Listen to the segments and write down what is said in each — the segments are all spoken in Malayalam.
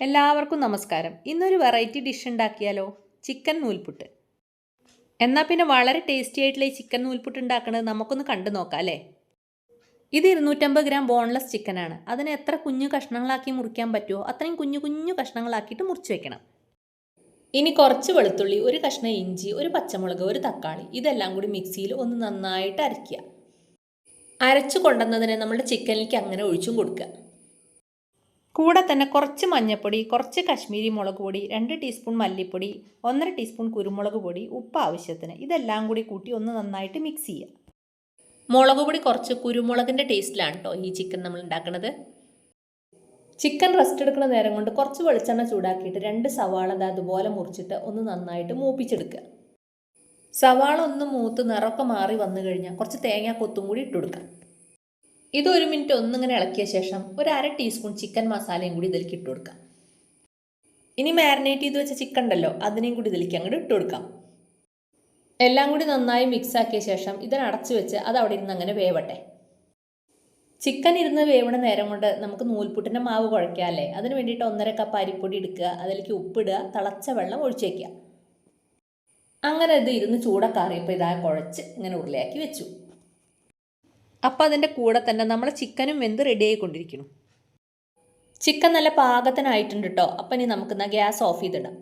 എല്ലാവർക്കും നമസ്കാരം. ഇന്നൊരു വെറൈറ്റി ഡിഷ് ഉണ്ടാക്കിയാലോ? ചിക്കൻ നൂൽപുട്ട്. എന്നാൽ പിന്നെ വളരെ ടേസ്റ്റി ആയിട്ടുള്ള ഈ ചിക്കൻ നൂൽപുട്ട് ഉണ്ടാക്കുന്നത് നമുക്കൊന്ന് കണ്ടു നോക്കാം അല്ലേ? ഇത് ഇരുന്നൂറ്റമ്പത് ഗ്രാം ബോൺലെസ് ചിക്കനാണ് അതിനെ എത്ര കുഞ്ഞു കഷ്ണങ്ങളാക്കി മുറിക്കാൻ പറ്റുമോ അത്രയും കുഞ്ഞു കുഞ്ഞു കഷ്ണങ്ങളാക്കിയിട്ട് മുറിച്ച് വെക്കണം. ഇനി കുറച്ച് വെളുത്തുള്ളി ഒരു കഷ്ണം ഇഞ്ചി ഒരു പച്ചമുളക് ഒരു തക്കാളി ഇതെല്ലാം കൂടി മിക്സിയിൽ ഒന്ന് നന്നായിട്ട് അരയ്ക്കുക. അരച്ചു കൊണ്ടുവന്നതിനെ നമ്മുടെ ചിക്കനിലേക്ക് അങ്ങനെ ഒഴിച്ചും കൊടുക്കുക. കൂടെ തന്നെ കുറച്ച് മഞ്ഞൾപ്പൊടി കുറച്ച് കശ്മീരി മുളക് പൊടി രണ്ട് ടീസ്പൂൺ മല്ലിപ്പൊടി ഒന്നര ടീസ്പൂൺ കുരുമുളക് പൊടി ഉപ്പ് ആവശ്യത്തിന്. ഇതെല്ലാം കൂടി കൂട്ടി ഒന്ന് നന്നായിട്ട് മിക്സ് ചെയ്യുക മുളക് പൊടി കുറച്ച് കുരുമുളകിന്റെ ടേസ്റ്റിലാണ് കേട്ടോ ഈ ചിക്കൻ നമ്മൾ ഉണ്ടാക്കുന്നത് ചിക്കൻ റെസ്റ്റ് എടുക്കുന്ന നേരം കൊണ്ട് കുറച്ച് വെളിച്ചെണ്ണ ചൂടാക്കിയിട്ട് രണ്ട് സവാള അതുപോലെ മുറിച്ചിട്ട് ഒന്ന് നന്നായിട്ട് മൂപ്പിച്ചെടുക്കുക. സവാള ഒന്ന് മൂത്ത് നിറമൊക്കെ മാറി വന്നു കഴിഞ്ഞാൽ കുറച്ച് തേങ്ങ കൊത്തും കൂടി ഇട്ട് കൊടുക്കുക ഇത് ഒരു മിനിറ്റ് ഒന്നിങ്ങനെ ഇളക്കിയ ശേഷം ഒരു അര ടീസ്പൂൺ ചിക്കൻ മസാലയും കൂടി ഇതിലേക്ക് ഇട്ട് കൊടുക്കാം. ഇനി മാരിനേറ്റ് ചെയ്ത് വെച്ച ചിക്കൻ ഉണ്ടല്ലോ അതിനെയും കൂടി ഇതിലേക്ക് അങ്ങോട്ട് ഇട്ട് കൊടുക്കാം. എല്ലാം കൂടി നന്നായി മിക്സ് ആക്കിയ ശേഷം ഇതിനെ അടച്ചു വെച്ച് അത് അവിടെ ഇരുന്ന് അങ്ങനെ വേവട്ടെ. ചിക്കൻ ഇരുന്ന് വേവണ നേരം കൊണ്ട് നമുക്ക് നൂൽപുട്ടിന്റെ മാവ് കുഴയ്ക്കാം അല്ലേ? അതിന് വേണ്ടിയിട്ട് ഒന്നര കപ്പ് അരിപ്പൊടി എടുക്കുക അതിലേക്ക് ഉപ്പിടുക തിളച്ച വെള്ളം ഒഴിച്ചു വയ്ക്കുക അങ്ങനെ ഇത് ഇരുന്ന് ചൂടൊക്കെ അറിയപ്പോൾ ഇതാ കുഴച്ച് ഇങ്ങനെ ഉരുളയാക്കി വെച്ചു. അപ്പം അതിന്റെ കൂടെ തന്നെ നമ്മൾ ചിക്കനും വെന്ത് റെഡി ആയിക്കൊണ്ടിരിക്കുന്നു. ചിക്കൻ നല്ല പാകത്തിനായിട്ടുണ്ട് കേട്ടോ അപ്പം ഇനി നമുക്ക് എന്നാൽ ഗ്യാസ് ഓഫ് ചെയ്തിടാം.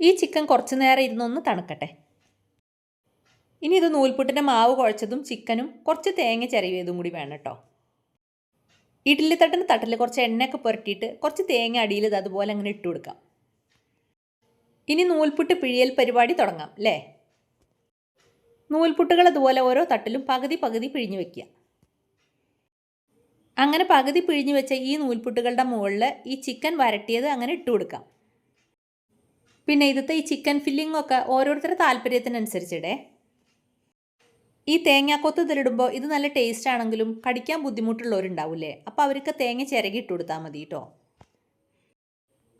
ഈ ചിക്കൻ കുറച്ച് നേരം ഇരുന്നൊന്ന് തണുക്കട്ടെ. ഇനി ഇത് നൂൽപുട്ടിന്റെ മാവ് കുഴച്ചതും ചിക്കനും കുറച്ച് തേങ്ങ ചിരവിയതും കൂടി വേണം കേട്ടോ ഇഡ്ഡലിത്തട്ടിന് തട്ടിൽ കുറച്ച് എണ്ണയൊക്കെ പുരട്ടിയിട്ട് കുറച്ച് തേങ്ങ അടിയിൽ അതുപോലെ അങ്ങനെ ഇട്ട് കൊടുക്കാം. ഇനി നൂൽപുട്ട് പിഴിയൽ പരിപാടി തുടങ്ങാം അല്ലേ നൂൽപുട്ടുകൾ അതുപോലെ ഓരോ തട്ടിലും പകുതി പകുതി പിഴിഞ്ഞു വെക്കുക. അങ്ങനെ പകുതി പിഴിഞ്ഞു വെച്ച ഈ നൂൽപുട്ടുകളുടെ മുകളിൽ ഈ ചിക്കൻ വരട്ടിയത് അങ്ങനെ ഇട്ട് കൊടുക്കാം. പിന്നെ ഇതത്തെ ഈ ചിക്കൻ ഫില്ലിംഗ് ഒക്കെ ഓരോരുത്തരുടെ താല്പര്യത്തിനനുസരിച്ചിടേ. ഈ തേങ്ങാക്കൊത്ത് ഇതിലിടുമ്പോൾ ഇത് നല്ല ടേസ്റ്റ് ആണെങ്കിലും കടിക്കാൻ ബുദ്ധിമുട്ടുള്ളവരുണ്ടാവില്ലേ? അപ്പോൾ അവർക്ക് തേങ്ങ ചിരകി ഇട്ട് കൊടുത്താൽ മതി കേട്ടോ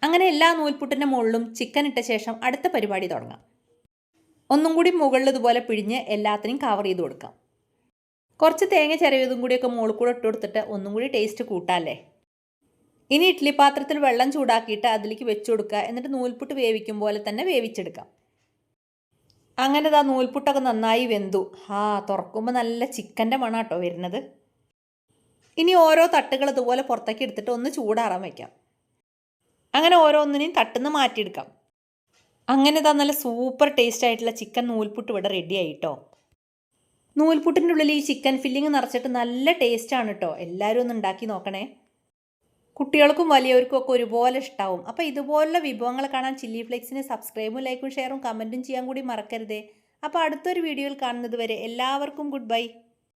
അങ്ങനെ എല്ലാ നൂൽപുട്ടിന്റെ മുകളിലും ചിക്കൻ ഇട്ട ശേഷം അടുത്ത പരിപാടി തുടങ്ങാം. ഒന്നും കൂടി മുകളിൽ ഇതുപോലെ പിഴിഞ്ഞ് എല്ലാത്തിനും കവർ ചെയ്ത് കൊടുക്കാം. കുറച്ച് തേങ്ങ ചിരവിയതും കൂടിയൊക്കെ മുകളിൽ കൂടെ ഇട്ട് കൊടുത്തിട്ട് ഒന്നും കൂടി ടേസ്റ്റ് കൂട്ടാല്ലേ ഇനി ഇഡ്ഡലി പാത്രത്തിൽ വെള്ളം ചൂടാക്കിയിട്ട് അതിലേക്ക് വെച്ച് കൊടുക്കുക. എന്നിട്ട് നൂൽപുട്ട് വേവിക്കും പോലെ തന്നെ വേവിച്ചെടുക്കാം. അങ്ങനെ ഇതാ നൂൽപുട്ടൊക്കെ നന്നായി വെന്തു. ആ തുറക്കുമ്പോൾ നല്ല ചിക്കന്റെ മണം കേട്ടോ വരുന്നത്. ഇനി ഓരോ തട്ടുകൾ ഇതുപോലെ പുറത്തേക്ക് എടുത്തിട്ട് ഒന്ന് ചൂടാറാൻ വയ്ക്കാം അങ്ങനെ ഓരോന്നിനെയും തട്ടുന്ന് മാറ്റിയെടുക്കാം. അങ്ങനെ താ നല്ല സൂപ്പർ ടേസ്റ്റ് ആയിട്ടുള്ള ചിക്കൻ നൂൽപുട്ട് ഇവിടെ റെഡി ആയിട്ടോ. നൂൽപുട്ടിന്റെ ഉള്ളിൽ ഈ ചിക്കൻ ഫില്ലിങ് നിറച്ചിട്ട് നല്ല ടേസ്റ്റാണ് കേട്ടോ എല്ലാവരും ഒന്ന് ഉണ്ടാക്കി നോക്കണേ. കുട്ടികൾക്കും വലിയവർക്കും ഒക്കെ ഒരുപോലെ ഇഷ്ടാവും. അപ്പോൾ ഇതുപോലുള്ള വിഭവങ്ങൾ കാണാൻ ചില്ലി ഫ്ലെക്സിനെ സബ്സ്ക്രൈബും ലൈക്കും ഷെയറും കമന്റും ചെയ്യാൻ കൂടി മറക്കരുതേ. അപ്പോൾ അടുത്തൊരു വീഡിയോയിൽ കാണുന്നത് വരെ എല്ലാവർക്കും ഗുഡ് ബൈ